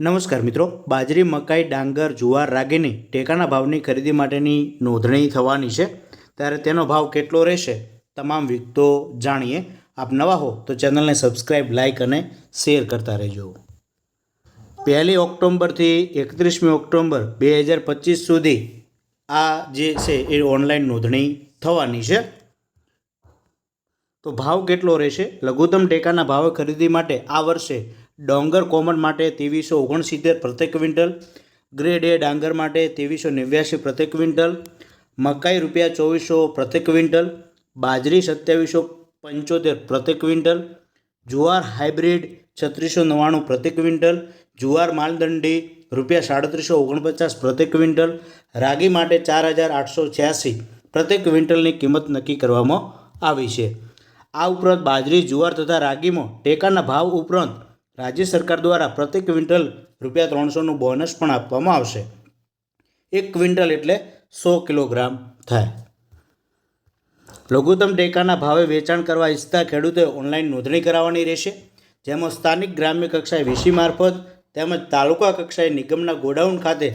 નમસ્કાર મિત્રો, બાજરી, મકાઈ, ડાંગર, જુવાર રાગીની ટેકાના ભાવની ખરીદી માટેની નોંધણી થવાની છે. ત્યારે તેનો ભાવ કેટલો રહેશે તમામ વિગતો જાણીએ. આપ નવા હો તો ચેનલને સબસ્ક્રાઈબ લાઇક અને શેર કરતા રહેજો. પહેલી ઓક્ટોબરથી એકત્રીસમી ઓક્ટોબર બે હજાર પચીસ સુધી આ જે છે એ ઓનલાઈન નોંધણી થવાની છે. તો ભાવ કેટલો રહેશે? લઘુત્તમ ટેકાના ભાવે ખરીદી માટે આ વર્ષે ડોંગર કોમન માટે ત્રેવીસો ઓગણસિત્તેર પ્રતિ ક્વિન્ટલ ગ્રેડ એ ડાંગર માટે ત્રેવીસો નેવ્યાસી પ્રતિ ક્વિન્ટલ, મકાઈ રૂપિયા ચોવીસો પ્રતિ ક્વિન્ટલ, બાજરી સત્યાવીસો પંચોતેર પ્રતિ ક્વિન્ટલ, જુવાર હાઇબ્રિડ છત્રીસો નવ્વાણું પ્રતિ ક્વિન્ટલ, જુવાર માલદંડી રૂપિયા સાડત્રીસો ઓગણપચાસ પ્રતિ ક્વિન્ટલ, રાગી માટે ચાર હજાર આઠસો છ્યાસી પ્રતિ ક્વિન્ટલની કિંમત નક્કી કરવામાં આવી છે. આ ઉપરાંત બાજરી, જુવાર તથા રાગીમાં ટેકાના ભાવ ઉપરાંત રાજ્ય સરકાર દ્વારા પ્રતિ ક્વિન્ટલ રૂપિયા ત્રણસોનું બોનસ પણ આપવામાં આવશે. એક ક્વિન્ટલ એટલે સો કિલોગ્રામ થાય. લઘુત્તમ ટેકાના ભાવે વેચાણ કરવા ઈચ્છતા ખેડૂતોએ ઓનલાઈન નોંધણી કરાવવાની રહેશે. જેમાં સ્થાનિક ગ્રામ્ય કક્ષાએ વીસી મારફત તેમજ તાલુકા કક્ષાએ નિગમના ગોડાઉન ખાતે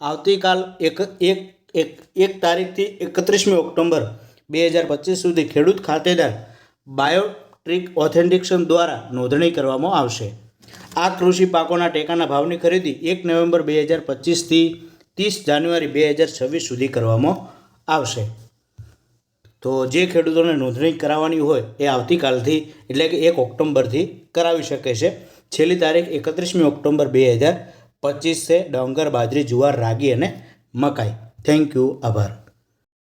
આવતીકાલ એક એક એક એક તારીખથી એકત્રીસમી ઓક્ટોબર બે હજાર પચીસ સુધી ખેડૂત ખાતેદાર બાયોટ્રિક ઓથેન્ટિકેશન દ્વારા નોંધણી કરવામાં આવશે. આ કૃષિ પાકોના ટેકાના ભાવની ખરીદી એક નવેમ્બર બે હજાર પચીસથી ત્રીસ જાન્યુઆરી બે હજાર છવ્વીસ સુધી કરવામાં આવશે. તો જે ખેડૂતોને નોંધણી કરાવવાની હોય એ આવતીકાલથી, એટલે કે એક ઓક્ટોબરથી કરાવી શકે છે. છેલ્લી તારીખ એકત્રીસમી ઓક્ટોબર બે હજાર પચીસ છે ડાંગર, બાજરી, જુવાર, રાગી અને મકાઈ. થેન્ક યુ આભાર.